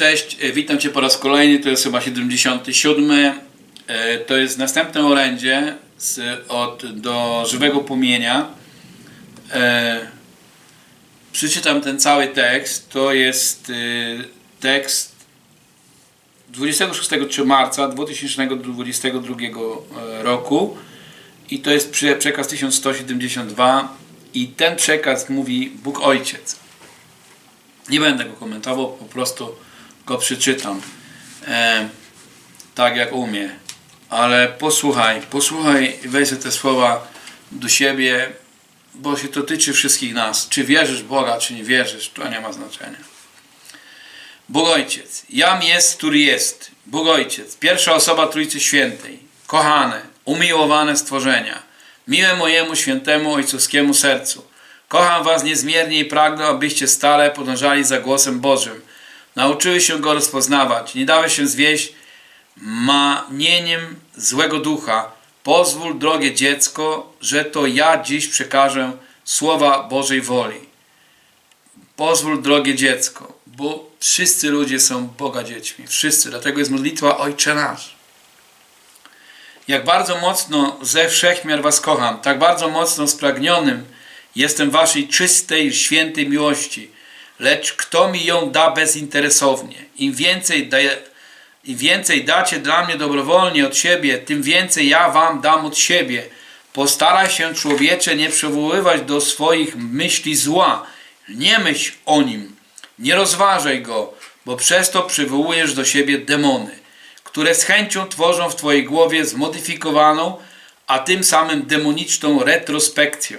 Cześć, e, witam Cię po raz kolejny, to jest chyba 77. E, To jest następne orędzie z, od, do żywego płomienia. E, przeczytam ten cały tekst. To jest tekst 26 marca 2022 roku i to jest prze- przekaz 1172 i ten przekaz mówi Bóg Ojciec. Nie będę go komentował, po prostu go przeczytam. E, tak jak umie. Ale posłuchaj, posłuchaj weź te słowa do siebie, bo się to tyczy wszystkich nas. Czy wierzysz Boga, czy nie wierzysz, to nie ma znaczenia. Bóg Ojciec, jam jest, który jest. Bóg Ojciec, pierwsza osoba Trójcy Świętej, kochane, umiłowane stworzenia, miłe mojemu świętemu ojcowskiemu sercu. Kocham was niezmiernie i pragnę, abyście stale podążali za głosem Bożym. Nauczyły się go rozpoznawać, nie dały się zwieść manieniem złego ducha. Pozwól, drogie dziecko, że to ja dziś przekażę słowa Bożej woli. Pozwól, drogie dziecko, bo wszyscy ludzie są Boga dziećmi. Wszyscy. Dlatego jest modlitwa Ojcze Nasz. Jak bardzo mocno ze wszechmiar Was kocham, tak bardzo mocno spragnionym jestem Waszej czystej, świętej miłości. Lecz kto mi ją da bezinteresownie? Im więcej, daje, im więcej dacie dla mnie dobrowolnie od siebie, tym więcej ja Wam dam od siebie. Postaraj się, człowiecze, nie przywoływać do swoich myśli zła. Nie myśl o nim. Nie rozważaj go, bo przez to przywołujesz do siebie demony, które z chęcią tworzą w Twojej głowie zmodyfikowaną, a tym samym demoniczną retrospekcję.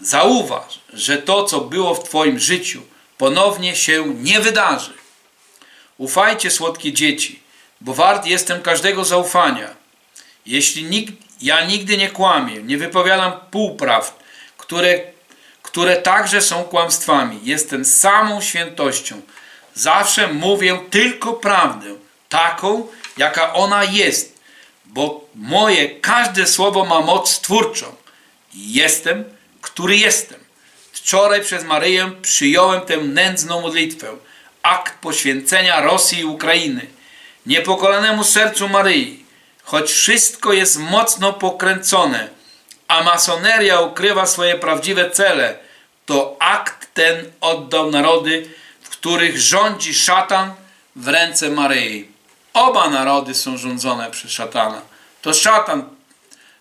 Zauważ, że to, co było w Twoim życiu, ponownie się nie wydarzy. Ufajcie, słodkie dzieci, bo wart jestem każdego zaufania. Jeśli nikt, ja nigdy nie kłamię, nie wypowiadam półprawd, które, które także są kłamstwami. Jestem samą świętością. Zawsze mówię tylko prawdę, taką, jaka ona jest, bo moje każde słowo ma moc stwórczą. Jestem, który jestem. Wczoraj przez Maryję przyjąłem tę nędzną modlitwę, akt poświęcenia Rosji i Ukrainy. Niepokolanemu sercu Maryi, choć wszystko jest mocno pokręcone, a masoneria ukrywa swoje prawdziwe cele, to akt ten oddał narody, w których rządzi szatan w ręce Maryi. Oba narody są rządzone przez szatana. To szatan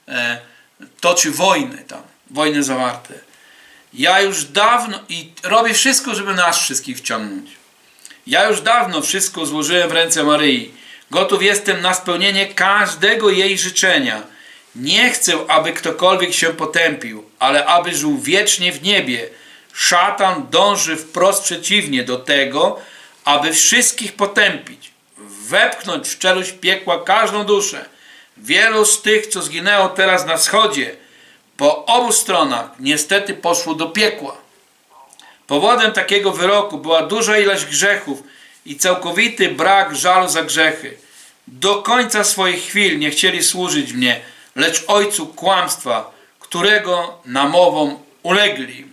e, toczy wojny tam, wojny zawarte. Ja już dawno i robię wszystko, żeby nas wszystkich wciągnąć. Ja już dawno wszystko złożyłem w ręce Maryi. Gotów jestem na spełnienie każdego jej życzenia. Nie chcę, aby ktokolwiek się potępił, ale aby żył wiecznie w niebie. Szatan dąży wprost przeciwnie do tego, aby wszystkich potępić, wepchnąć w czeluść piekła każdą duszę. Wielu z tych, co zginęło teraz na wschodzie, po obu stronach niestety poszło do piekła. Powodem takiego wyroku była duża ilość grzechów i całkowity brak żalu za grzechy. Do końca swoich chwil nie chcieli służyć mnie, lecz ojcu kłamstwa, którego namowom ulegli.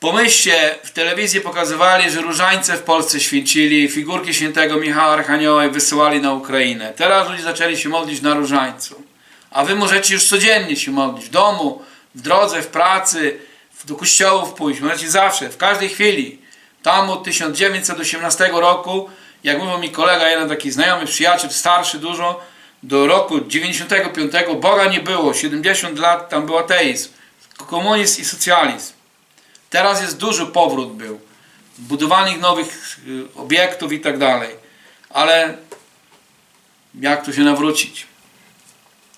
Pomyślcie, w telewizji pokazywali, że różańce w Polsce święcili, figurki świętego Michała Archanioła wysyłali na Ukrainę. Teraz ludzie zaczęli się modlić na różańcu. A wy możecie już codziennie się modlić, w domu, w drodze, w pracy, do kościołów pójść. Możecie zawsze, w każdej chwili. Tam od 1918 roku, jak mówił mi kolega, jeden taki znajomy przyjaciel, starszy dużo, do roku 95 Boga nie było. 70 lat tam był ateizm, komunizm i socjalizm. Teraz jest duży powrót był. Budowanych nowych y, obiektów i tak dalej. Ale jak tu się nawrócić?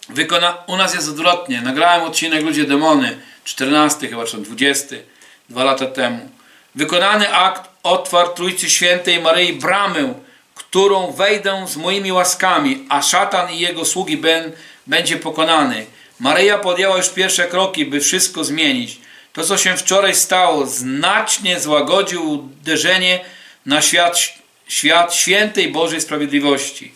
Wykona, u nas jest odwrotnie. Nagrałem odcinek Ludzie Demony, 14 chyba, czy 20, dwa lata temu. Wykonany akt otwarł Trójcy Świętej Maryi bramę, którą wejdę z moimi łaskami, a szatan i jego sługi ben, będzie pokonany. Maryja podjęła już pierwsze kroki, by wszystko zmienić. To, co się wczoraj stało, znacznie złagodził uderzenie na świat, świat świętej Bożej Sprawiedliwości.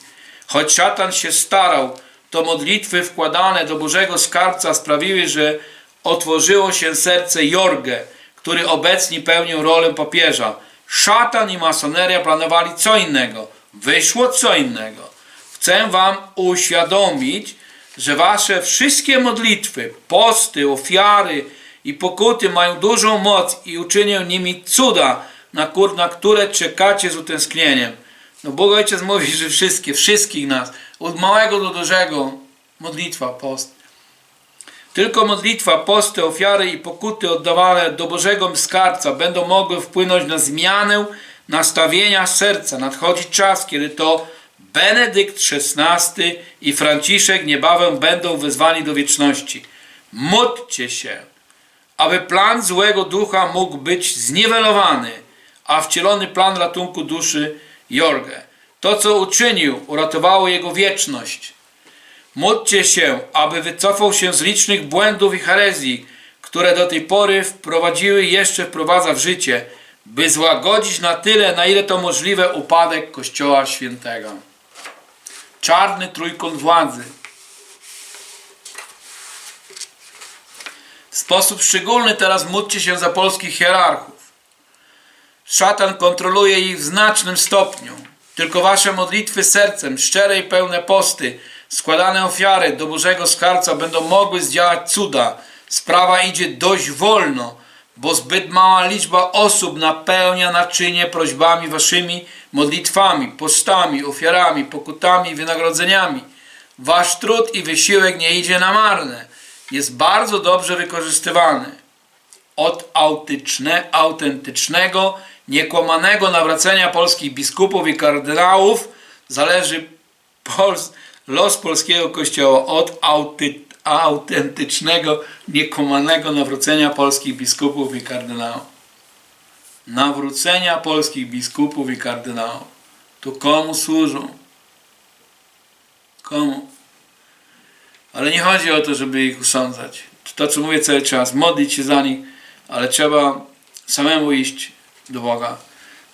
Choć szatan się starał, to modlitwy wkładane do Bożego Skarbca sprawiły, że otworzyło się serce Jorge, który obecnie pełnią rolę papieża. Szatan i masoneria planowali co innego. Wyszło co innego. Chcę wam uświadomić, że wasze wszystkie modlitwy, posty, ofiary i pokuty mają dużą moc i uczynią nimi cuda, na, kur- na które czekacie z utęsknieniem. No Bóg Ojciec mówi, że wszystkie, wszystkich nas, od małego do dużego, modlitwa, post. Tylko modlitwa, posty, ofiary i pokuty oddawane do Bożego Skarbca będą mogły wpłynąć na zmianę nastawienia serca. Nadchodzi czas, kiedy to Benedykt XVI i Franciszek niebawem będą wezwani do wieczności. Módlcie się, aby plan złego ducha mógł być zniwelowany, a wcielony plan ratunku duszy Jorge. To, co uczynił, uratowało jego wieczność. Módlcie się, aby wycofał się z licznych błędów i herezji, które do tej pory wprowadziły i jeszcze wprowadza w życie, by złagodzić na tyle, na ile to możliwe, upadek Kościoła Świętego. Czarny trójkąt władzy. W sposób szczególny teraz módlcie się za polskich hierarchów. Szatan kontroluje ich w znacznym stopniu. Tylko wasze modlitwy sercem, szczere i pełne posty, składane ofiary do Bożego Skarbca będą mogły zdziałać cuda. Sprawa idzie dość wolno, bo zbyt mała liczba osób napełnia naczynie prośbami waszymi, modlitwami, postami, ofiarami, pokutami i wynagrodzeniami. Wasz trud i wysiłek nie idzie na marne. Jest bardzo dobrze wykorzystywany od autyczne, autentycznego, niekłamanego nawracania polskich biskupów i kardynałów zależy Pols los polskiego kościoła od autentycznego, niekłamanego nawrócenia polskich biskupów i kardynałów. Nawrócenia polskich biskupów i kardynałów. To komu służą? Komu? Ale nie chodzi o to, żeby ich usądzać. To, co mówię cały czas, modlić się za nich, ale trzeba samemu iść do Boga.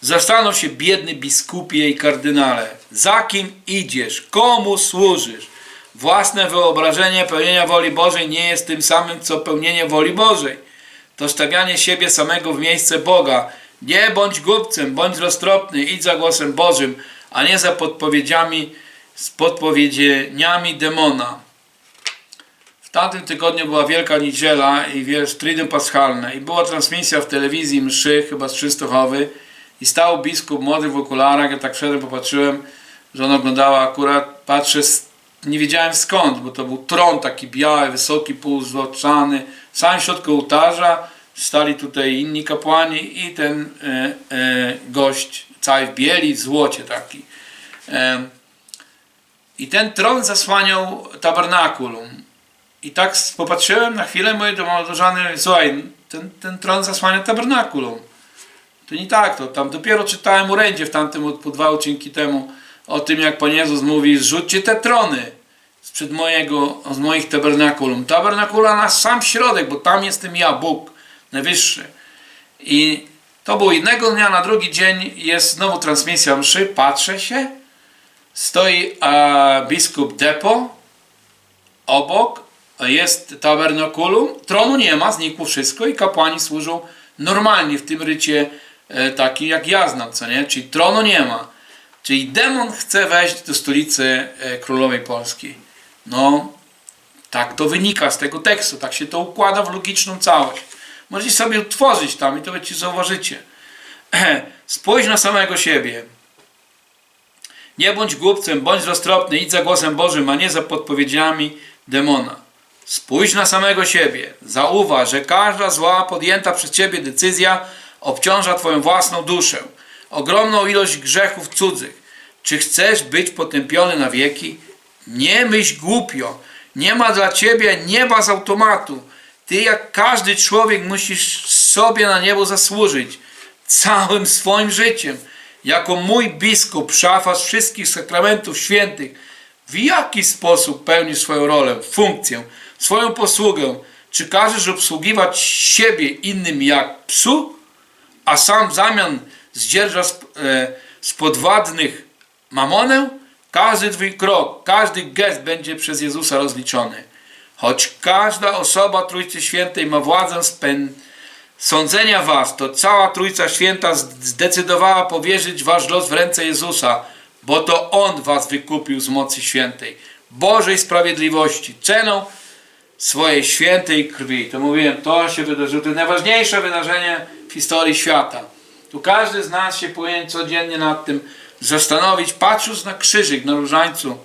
Zastanów się, biedny biskupie i kardynale, za kim idziesz, komu służysz. Własne wyobrażenie pełnienia woli Bożej nie jest tym samym, co pełnienie woli Bożej. To stawianie siebie samego w miejsce Boga. Nie bądź głupcem, bądź roztropny, idź za głosem Bożym, a nie za podpowiedziami, z podpowiedzieniami demona. Tamtym tygodniu była Wielka Niedziela i wiesz, Triduum Paschalne i była transmisja w telewizji mszy, chyba z Częstochowy i stał biskup młody w okularach, ja tak wszedłem, popatrzyłem, że on oglądała akurat, patrzę, nie wiedziałem skąd, bo to był tron taki biały, wysoki, półzłocany, w samym środku ołtarza stali tutaj inni kapłani i ten e, e, gość cały w bieli, w złocie taki. E, I ten tron zasłaniał tabernakulum. I tak popatrzyłem na chwilę, mówię do małżony, słuchaj, ten, ten tron zasłania tabernakulum. To nie tak, to tam dopiero czytałem orędzie w tamtym, po dwa odcinki temu, o tym jak Pan Jezus mówi, zrzućcie te trony sprzed mojego, z moich tabernakulum. Tabernakula na sam środek, bo tam jestem ja, Bóg, najwyższy. I to było jednego dnia, na drugi dzień jest znowu transmisja mszy, patrzę się, stoi biskup Depo, obok jest tabernakulum, tronu nie ma, znikło wszystko i kapłani służą normalnie w tym rycie e, taki jak ja znam, co nie? Czyli tronu nie ma. Czyli demon chce wejść do stolicy e, królowej Polski. No, tak to wynika z tego tekstu, tak się to układa w logiczną całość. Możecie sobie utworzyć tam i to ci zauważycie. Spójrz na samego siebie. Nie bądź głupcem, bądź roztropny, idź za głosem Bożym, a nie za podpowiedziami demona. Spójrz na samego siebie. Zauważ, że każda zła podjęta przez Ciebie decyzja obciąża Twoją własną duszę. Ogromną ilość grzechów cudzych. Czy chcesz być potępiony na wieki? Nie myśl głupio. Nie ma dla Ciebie nieba z automatu. Ty jak każdy człowiek musisz sobie na niebo zasłużyć. Całym swoim życiem. Jako mój biskup, szafarz wszystkich sakramentów świętych, w jaki sposób pełnisz swoją rolę, funkcję, swoją posługę? Czy każesz obsługiwać siebie innym jak psu, a sam w zamian zdzierżasz z, e, z podwładnych mamonę? Każdy twój krok, każdy gest będzie przez Jezusa rozliczony. Choć każda osoba Trójcy Świętej ma władzę sądzenia was, to cała Trójca Święta zdecydowała powierzyć wasz los w ręce Jezusa, bo to On was wykupił z mocy świętej, Bożej sprawiedliwości, ceną swojej świętej krwi. To mówiłem, to się wydarzyło. To jest najważniejsze wydarzenie w historii świata. Tu każdy z nas się powinien codziennie nad tym zastanowić, patrząc na krzyżyk, na różańcu.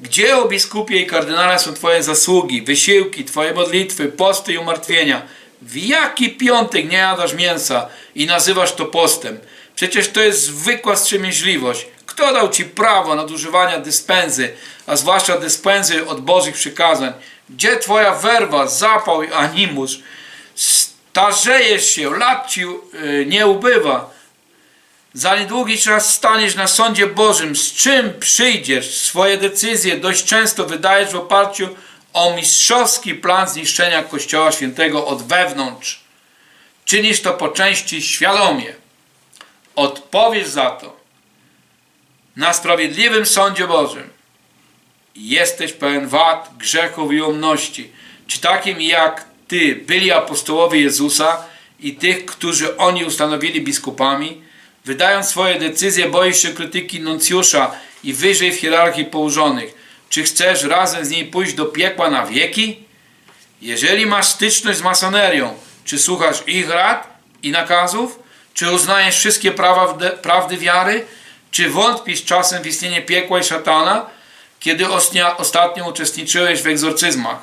Gdzie o biskupie i kardynale są Twoje zasługi, wysiłki, Twoje modlitwy, posty i umartwienia? W jaki piątek nie jadasz mięsa i nazywasz to postem? Przecież to jest zwykła wstrzemięźliwość. Kto dał Ci prawo nadużywania dyspensy, a zwłaszcza dyspensy od Bożych przykazań? Gdzie Twoja werwa, zapał i animusz? Starzejesz się, lat Ci yy, nie ubywa. Za niedługi czas staniesz na sądzie Bożym. Z czym przyjdziesz? Swoje decyzje dość często wydajesz w oparciu o mistrzowski plan zniszczenia Kościoła Świętego od wewnątrz. Czynisz to po części świadomie. Odpowiesz za to na sprawiedliwym sądzie Bożym. Jesteś pełen wad, grzechów i umności. Czy takim jak Ty byli apostołowie Jezusa i tych, którzy oni ustanowili biskupami? Wydając swoje decyzje, boisz się krytyki nuncjusza i wyżej w hierarchii położonych. Czy chcesz razem z niej pójść do piekła na wieki? Jeżeli masz styczność z masonerią, czy słuchasz ich rad i nakazów? Czy uznajesz wszystkie prawa, prawdy wiary? Czy wątpisz czasem w istnienie piekła i szatana, kiedy ostatnio uczestniczyłeś w egzorcyzmach?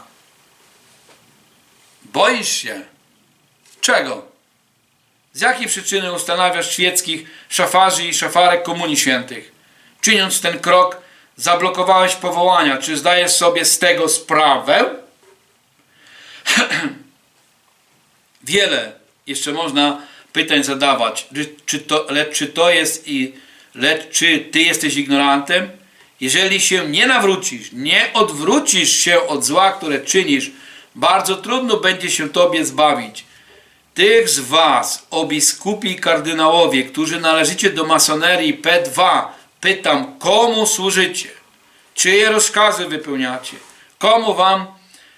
Boisz się. Czego? Z jakiej przyczyny ustanawiasz świeckich szafarzy i szafarek Komunii Świętych? Czyniąc ten krok, zablokowałeś powołania. Czy zdajesz sobie z tego sprawę? Wiele jeszcze można pytań zadawać. Czy to, lecz czy to jest i lecz czy ty jesteś ignorantem? Jeżeli się nie nawrócisz, nie odwrócisz się od zła, które czynisz, bardzo trudno będzie się tobie zbawić. Tych z was, o biskupi i kardynałowie, którzy należycie do masonerii P2, pytam, komu służycie? Czyje rozkazy wypełniacie? Komu wam,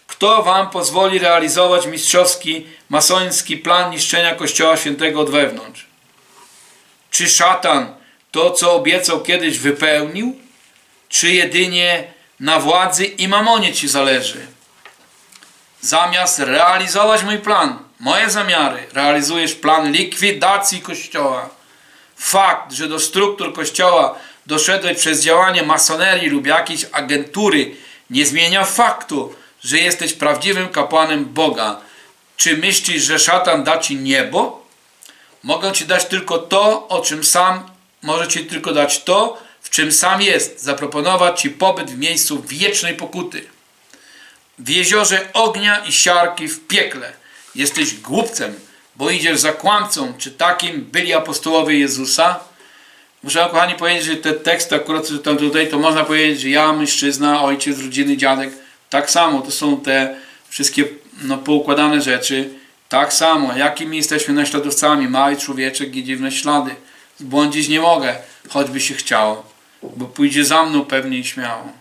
kto wam pozwoli realizować mistrzowski, masoński plan niszczenia Kościoła Świętego od wewnątrz? Czy szatan to, co obiecał kiedyś wypełnił? Czy jedynie na władzy i mamonie ci zależy? Zamiast realizować mój plan, moje zamiary, realizujesz plan likwidacji Kościoła. Fakt, że do struktur Kościoła doszedłeś przez działanie masonerii lub jakiejś agentury, nie zmienia faktu, że jesteś prawdziwym kapłanem Boga. Czy myślisz, że szatan da ci niebo? Mogę ci dać tylko to, o czym sam, może ci tylko dać to, czym sam jest, zaproponować ci pobyt w miejscu wiecznej pokuty. W jeziorze ognia i siarki w piekle. Jesteś głupcem, bo idziesz za kłamcą. Czy takim byli apostołowie Jezusa? Muszę kochani powiedzieć, że te teksty akurat co tam tutaj, to można powiedzieć, że ja, mężczyzna, ojciec, rodziny, dziadek, tak samo, to są te wszystkie no, poukładane rzeczy, tak samo, jakimi jesteśmy naśladowcami, mały człowieczek i dziwne ślady. Zbłądzić nie mogę, choćby się chciało, bo pójdzie za mną pewnie i śmiało.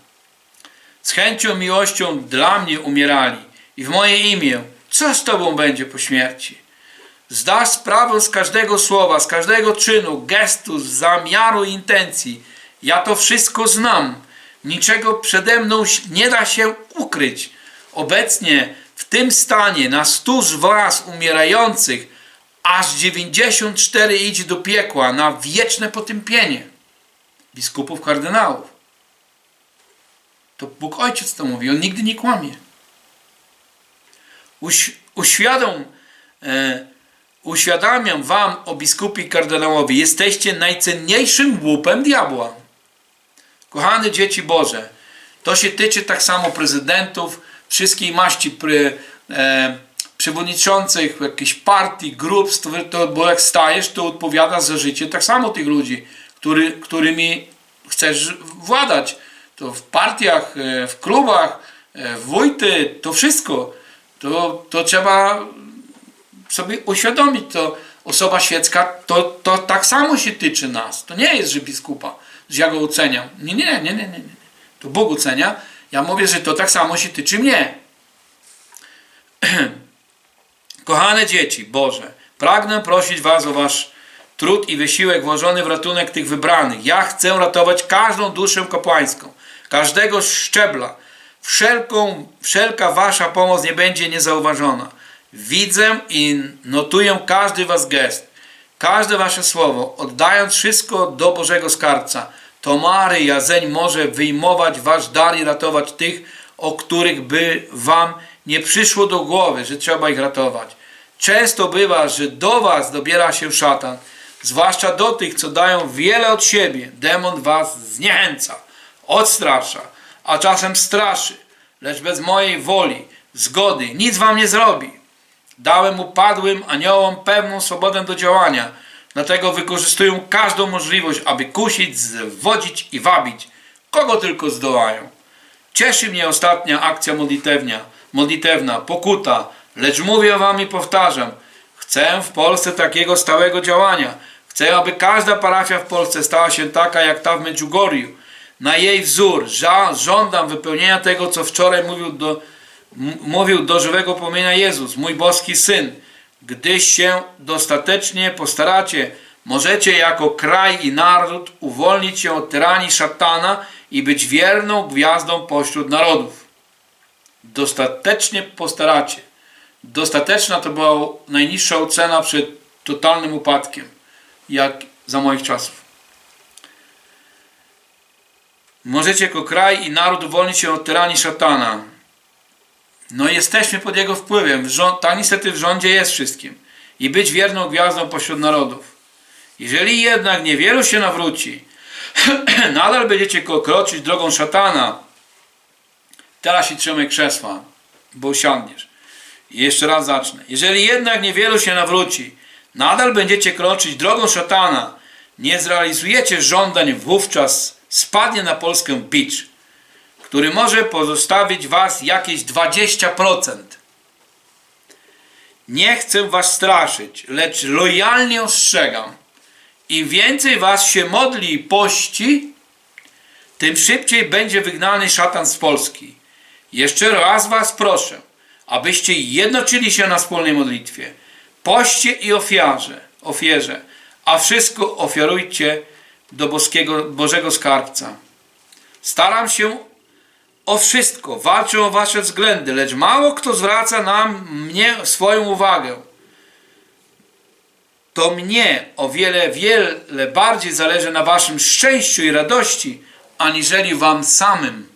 Z chęcią, miłością dla mnie umierali i w moje imię, co z Tobą będzie po śmierci? Zdasz sprawę z każdego słowa, z każdego czynu, gestu, zamiaru intencji. Ja to wszystko znam. Niczego przede mną nie da się ukryć. Obecnie w tym stanie na stu z was umierających aż 94 idzie do piekła na wieczne potępienie biskupów kardynałów. To Bóg Ojciec to mówi, On nigdy nie kłamie. Uś, uświadom, e, uświadamiam wam o biskupie kardynałowi, jesteście najcenniejszym łupem diabła. Kochane dzieci Boże, to się tyczy tak samo prezydentów, wszystkiej maści pry, e, przewodniczących jakichś partii, grup, to, bo jak stajesz, to odpowiada za życie tak samo tych ludzi, który, którymi chcesz władać. To w partiach, e, w klubach, e, w wójty, to wszystko. To, to trzeba sobie uświadomić, to osoba świecka, to, to tak samo się tyczy nas. To nie jest, że biskupa, że ja go oceniam. Nie, nie, nie, nie, nie. nie. To Bóg ocenia. Ja mówię, że to tak samo się tyczy mnie. Kochane dzieci Boże, pragnę prosić Was o Wasz trud i wysiłek włożony w ratunek tych wybranych. Ja chcę ratować każdą duszę kapłańską, każdego szczebla. Wszelką, wszelka Wasza pomoc nie będzie niezauważona. Widzę i notuję każdy Was gest, każde Wasze słowo, oddając wszystko do Bożego Skarbca. To Maryja zeń może wyjmować Wasz dar i ratować tych, o których by Wam nie przyszło do głowy, że trzeba ich ratować. Często bywa, że do Was dobiera się szatan, zwłaszcza do tych, co dają wiele od siebie. Demon Was zniechęca, odstrasza, a czasem straszy, lecz bez mojej woli, zgody, nic Wam nie zrobi. Dałem upadłym aniołom pewną swobodę do działania, dlatego wykorzystują każdą możliwość, aby kusić, zwodzić i wabić, kogo tylko zdołają. Cieszy mnie ostatnia akcja modlitewnia, modlitewna, pokuta, lecz mówię wam i powtarzam, chcę w Polsce takiego stałego działania. Chcę, aby każda parafia w Polsce stała się taka jak ta w Medjugorju. Na jej wzór żądam wypełnienia tego, co wczoraj mówił do, mówił do żywego płomienia Jezus, mój boski Syn. Gdyś się dostatecznie postaracie, możecie jako kraj i naród uwolnić się od tyranii szatana i być wierną gwiazdą pośród narodów. Dostatecznie postaracie. Dostateczna to była najniższa ocena przed totalnym upadkiem, jak za moich czasów. Możecie jako kraj i naród uwolnić się od tyranii szatana. No jesteśmy pod jego wpływem. Tak niestety w rządzie jest wszystkim. I być wierną gwiazdą pośród narodów. Jeżeli jednak niewielu się nawróci, nadal będziecie kroczyć drogą szatana. Teraz się trzymaj krzesła, bo usiądniesz. Jeszcze raz zacznę. Jeżeli jednak niewielu się nawróci, nadal będziecie kroczyć drogą szatana, nie zrealizujecie żądań, wówczas spadnie na Polskę bicz, który może pozostawić was jakieś 20%. Nie chcę was straszyć, lecz lojalnie ostrzegam. Im więcej was się modli i pości, tym szybciej będzie wygnany szatan z Polski. Jeszcze raz was proszę, abyście jednoczyli się na wspólnej modlitwie, poście i ofiarze, ofierze, a wszystko ofiarujcie do boskiego, Bożego Skarbca. Staram się o wszystko, walczę o wasze względy, lecz mało kto zwraca na mnie swoją uwagę. To mnie o wiele, wiele bardziej zależy na waszym szczęściu i radości, aniżeli wam samym.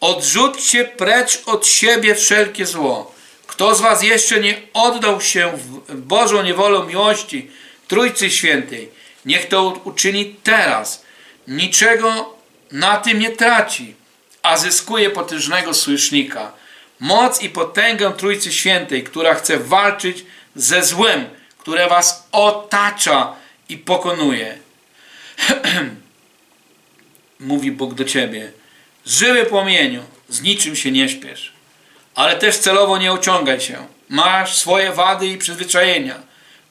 Odrzućcie precz od siebie wszelkie zło. Kto z was jeszcze nie oddał się w Bożą niewolę miłości Trójcy Świętej, niech to uczyni teraz. Niczego na tym nie traci, a zyskuje potężnego sojusznika. Moc i potęgę Trójcy Świętej, która chce walczyć ze złem, które was otacza i pokonuje. Mówi Bóg do ciebie. Żywy płomieniu, z niczym się nie śpiesz, ale też celowo nie ociągaj się. Masz swoje wady i przyzwyczajenia,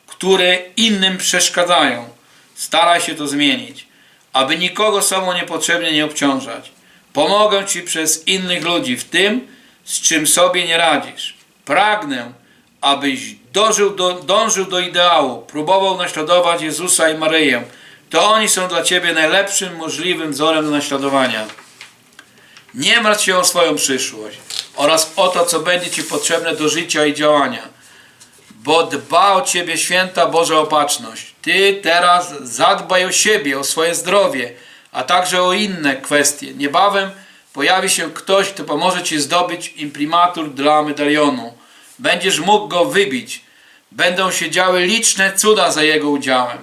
które innym przeszkadzają. Staraj się to zmienić, aby nikogo sobą niepotrzebnie nie obciążać. Pomogę Ci przez innych ludzi w tym, z czym sobie nie radzisz. Pragnę, abyś dożył do, dążył do ideału, próbował naśladować Jezusa i Maryję. To oni są dla Ciebie najlepszym możliwym wzorem do naśladowania. Nie martw się o swoją przyszłość oraz o to, co będzie Ci potrzebne do życia i działania, bo dba o Ciebie święta Boża opatrzność. Ty teraz zadbaj o siebie, o swoje zdrowie, a także o inne kwestie. Niebawem pojawi się ktoś, kto pomoże Ci zdobyć imprimatur dla medalionu. Będziesz mógł go wybić. Będą się działy liczne cuda za jego udziałem.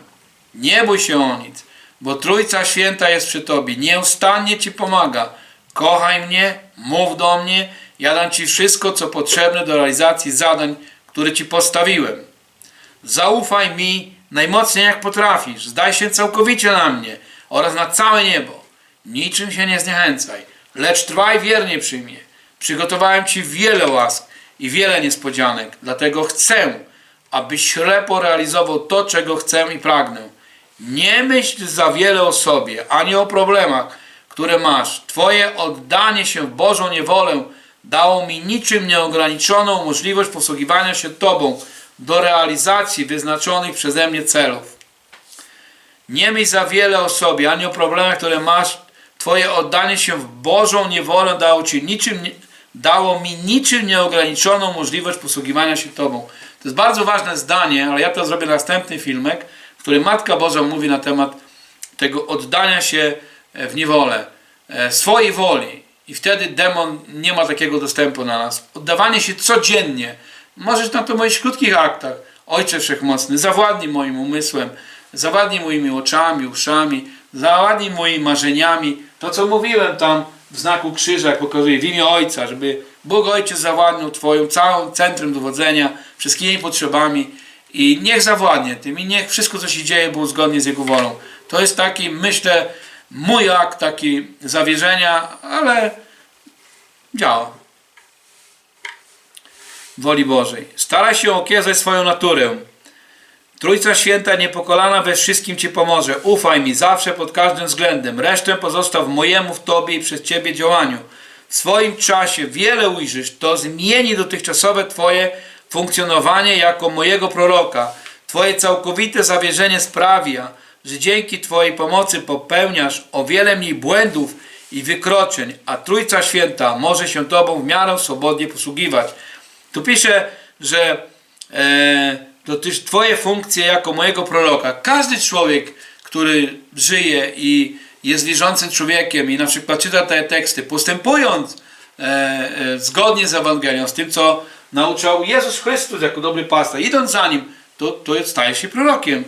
Nie bój się o nic, bo Trójca Święta jest przy Tobie. Nieustannie Ci pomaga. Kochaj mnie, mów do mnie, ja dam Ci wszystko, co potrzebne do realizacji zadań, które Ci postawiłem. Zaufaj mi najmocniej jak potrafisz. Zdaj się całkowicie na mnie oraz na całe niebo. Niczym się nie zniechęcaj, lecz trwaj wiernie przy mnie. Przygotowałem Ci wiele łask i wiele niespodzianek, dlatego chcę, abyś ślepo realizował to, czego chcę i pragnę. Nie myśl za wiele o sobie, ani o problemach, które masz. Twoje oddanie się w Bożą niewolę dało mi niczym nieograniczoną możliwość posługiwania się Tobą do realizacji wyznaczonych przeze mnie celów. Nie myśl za wiele o sobie, ani o problemach, które masz. Twoje oddanie się w Bożą niewolę dało, ci niczym, dało mi niczym nieograniczoną możliwość posługiwania się Tobą. To jest bardzo ważne zdanie, ale ja to zrobię następny filmek, w którym Matka Boża mówi na temat tego oddania się w niewolę, e, swojej woli. I wtedy demon nie ma takiego dostępu na nas. Oddawanie się codziennie. Możesz na to w krótkich aktach. Ojcze Wszechmocny, zawładnij moim umysłem, zawładnij moimi oczami, uszami, zawładnij moimi marzeniami. To, co mówiłem tam w znaku krzyża, jak pokazuję, w imię Ojca, żeby Bóg Ojciec zawładnął Twoją całym centrum dowodzenia, wszystkimi potrzebami i niech zawładnie tym i niech wszystko, co się dzieje, było zgodnie z Jego wolą. To jest taki, myślę, mój akt taki zawierzenia, ale działa. Woli Bożej. Staraj się okiełzać swoją naturę. Trójca Święta niepokolana we wszystkim Ci pomoże. Ufaj mi zawsze pod każdym względem. Resztę pozostaw mojemu w Tobie i przez Ciebie działaniu. W swoim czasie wiele ujrzysz. To zmieni dotychczasowe Twoje funkcjonowanie jako mojego proroka. Twoje całkowite zawierzenie sprawia, że dzięki Twojej pomocy popełniasz o wiele mniej błędów i wykroczeń, a Trójca Święta może się Tobą w miarę swobodnie posługiwać. Tu pisze, że e, też Twoje funkcje jako mojego proroka. Każdy człowiek, który żyje i jest wierzącym człowiekiem i na przykład czyta te teksty, postępując e, e, zgodnie z Ewangelią, z tym, co nauczał Jezus Chrystus jako dobry pasterz, idąc za Nim, to, to staje się prorokiem.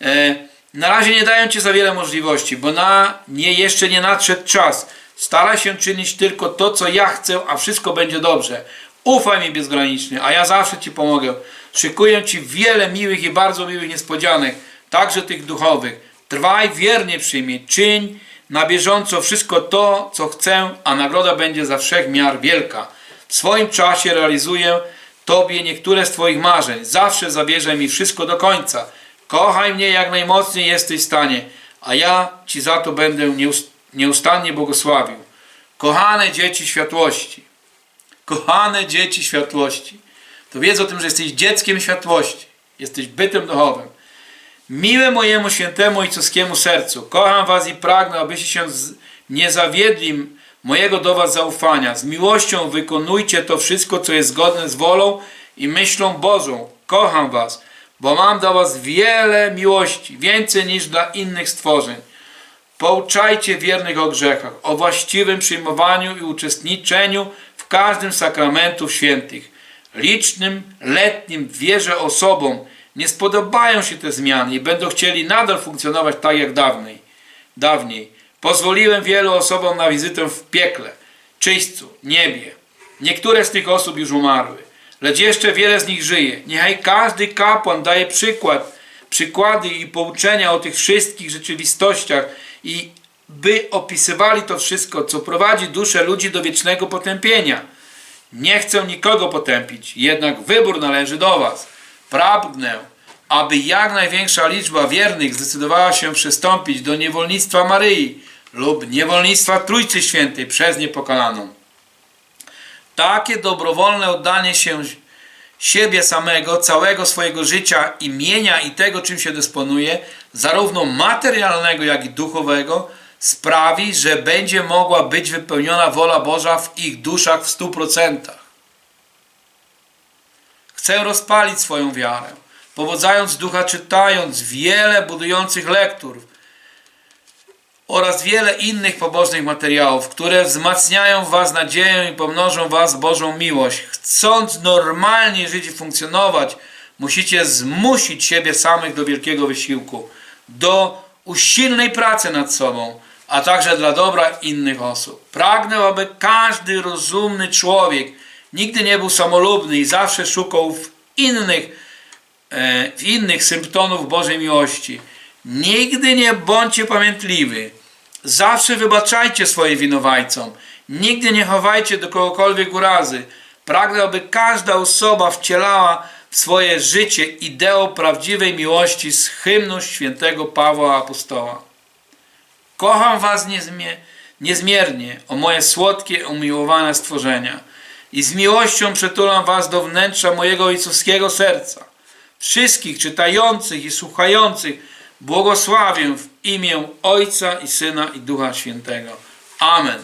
E, na razie nie dają Ci za wiele możliwości, bo na nie jeszcze nie nadszedł czas. Staraj się czynić tylko to, co ja chcę, a wszystko będzie dobrze. Ufaj mi bezgranicznie, a ja zawsze Ci pomogę. Szykuję Ci wiele miłych i bardzo miłych niespodzianek, także tych duchowych. Trwaj wiernie przy mnie, czyń na bieżąco wszystko to, co chcę, a nagroda będzie za wszech miar wielka. W swoim czasie realizuję Tobie niektóre z Twoich marzeń. Zawsze zawierzę mi wszystko do końca. Kochaj mnie jak najmocniej jesteś w stanie, a ja Ci za to będę nieust- nieustannie błogosławił. Kochane dzieci światłości, kochane dzieci światłości, to wiedz o tym, że jesteś dzieckiem światłości, jesteś bytem duchowym. Miłe mojemu świętemu ojcowskiemu sercu, kocham was i pragnę, abyście się nie zawiedli mojego do was zaufania. Z miłością wykonujcie to wszystko, co jest zgodne z wolą i myślą Bożą. Kocham was, bo mam do was wiele miłości, więcej niż dla innych stworzeń. Pouczajcie wiernych o grzechach, o właściwym przyjmowaniu i uczestniczeniu w każdym z sakramentów świętych. Licznym, letnim w wierze osobom nie spodobają się te zmiany i będą chcieli nadal funkcjonować tak jak dawniej. dawniej. Pozwoliłem wielu osobom na wizytę w piekle, czyśćcu, niebie. Niektóre z tych osób już umarły, lecz jeszcze wiele z nich żyje. Niechaj każdy kapłan daje przykład, przykłady i pouczenia o tych wszystkich rzeczywistościach i by opisywali to wszystko, co prowadzi duszę ludzi do wiecznego potępienia. Nie chcę nikogo potępić, jednak wybór należy do Was. Pragnę, aby jak największa liczba wiernych zdecydowała się przystąpić do niewolnictwa Maryi lub niewolnictwa Trójcy Świętej przez niepokalaną. Takie dobrowolne oddanie się siebie samego, całego swojego życia, imienia i tego, czym się dysponuje, zarówno materialnego, jak i duchowego, sprawi, że będzie mogła być wypełniona wola Boża w ich duszach w stu procentach. Chcę rozpalić swoją wiarę, powodzając ducha, czytając wiele budujących lektur oraz wiele innych pobożnych materiałów, które wzmacniają Was nadzieję i pomnożą Was Bożą miłość. Chcąc normalnie żyć i funkcjonować, musicie zmusić siebie samych do wielkiego wysiłku, do usilnej pracy nad sobą, a także dla dobra innych osób. Pragnę, aby każdy rozumny człowiek nigdy nie był samolubny i zawsze szukał w innych, e, w innych symptomów Bożej miłości. Nigdy nie bądźcie pamiętliwi. Zawsze wybaczajcie swoim winowajcom. Nigdy nie chowajcie do kogokolwiek urazy. Pragnę, aby każda osoba wcielała w swoje życie ideał prawdziwej miłości z hymnu świętego Pawła Apostoła. Kocham was niezmie, niezmiernie, o moje słodkie, umiłowane stworzenia. i z miłością przytulam was do wnętrza mojego ojcowskiego serca. Wszystkich czytających i słuchających błogosławię w imię Ojca i Syna i Ducha Świętego. Amen.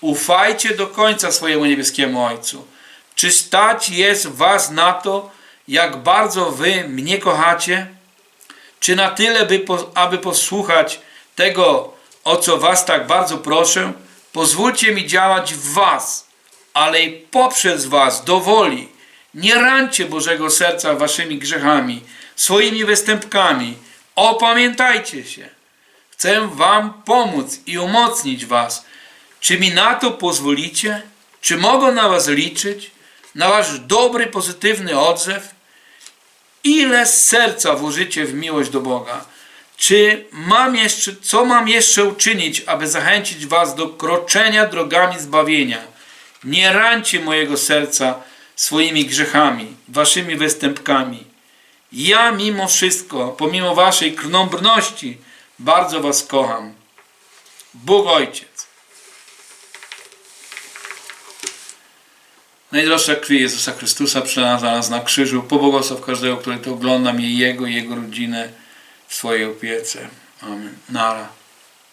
Ufajcie do końca swojemu niebieskiemu Ojcu. Czy stać jest was na to, jak bardzo wy mnie kochacie? Czy na tyle, by, aby posłuchać tego, o co was tak bardzo proszę? Pozwólcie mi działać w was, ale i poprzez was do woli. Nie rańcie Bożego serca waszymi grzechami, swoimi występkami. Opamiętajcie się. Chcę wam pomóc i umocnić was. Czy mi na to pozwolicie? Czy mogę na was liczyć? Na wasz dobry, pozytywny odzew? Ile serca włożycie w miłość do Boga? Czy mam jeszcze, co mam jeszcze uczynić, aby zachęcić was do kroczenia drogami zbawienia? Nie rańcie mojego serca swoimi grzechami, waszymi występkami. Ja mimo wszystko, pomimo waszej krnąbrności, bardzo was kocham. Bóg Ojciec. Najdroższa krwi Jezusa Chrystusa przelana za nas na krzyżu. Pobłogosław każdego, który to ogląda, miej Jego i Jego rodzinę w swojej opiece. Amen. Nara.